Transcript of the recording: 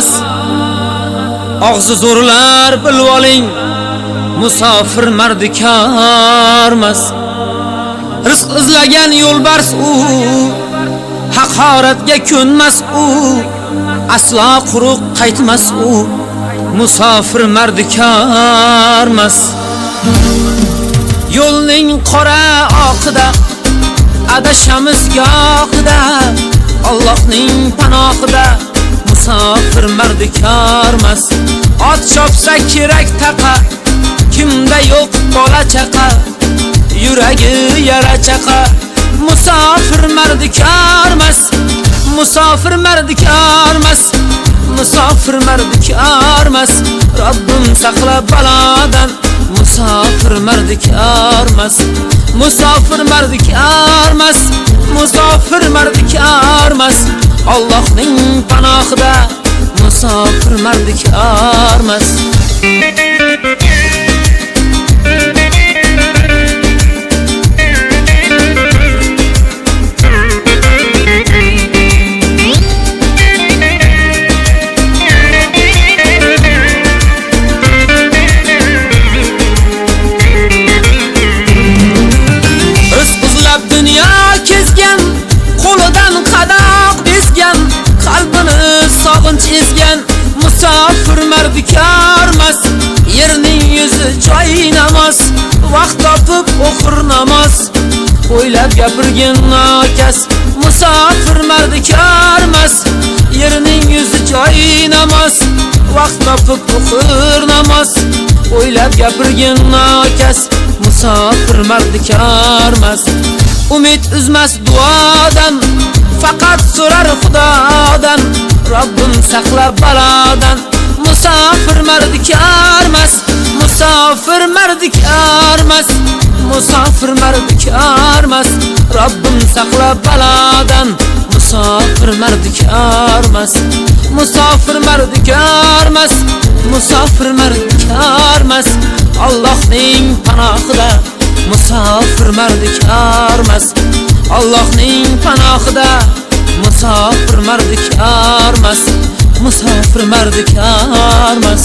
emas. Og'zi zo'rlar bilib oling musofir mardikormas rizq izlagan yo'lbars u haqoratga ko'nmas u aslo quruq qaytmas u musofir mardikormas yo'lning qora oqida adashamiz gohida Allohning panohida. Musofir mardikormas ot chopsa kerak taqa kimda yo'q bola chaqa. Yuragi yara chaqa musofir mardikormas musofir mardikormas musofir mardikormas Robbim saqla balodan musofir mardikormas musofir mardikormas musofir mardikormas Allohning panohida مسافر مرد که آرمست musofir ezgan musofir mardikormas yerning yuzi joy namoz vaqt topib o'qir namoz o'ylab gapirgin nokas musofir mardikormas yerning yuzi joy namoz vaqt topib o'qir namoz o'ylab gapirgin nokas musofir mardikormas umid uzmas duodan faqat so'rar xudodan Robbim saqlab balodan. Musofir mardikormas musofir mardikormas musofir mardikormas Robbim saqlab balodan musofir mardikormas musofir mardikormas musofir mardikormas Allohning panohida musofir mardikormas Allohning panohida musofir mardikormas musofir mardikormas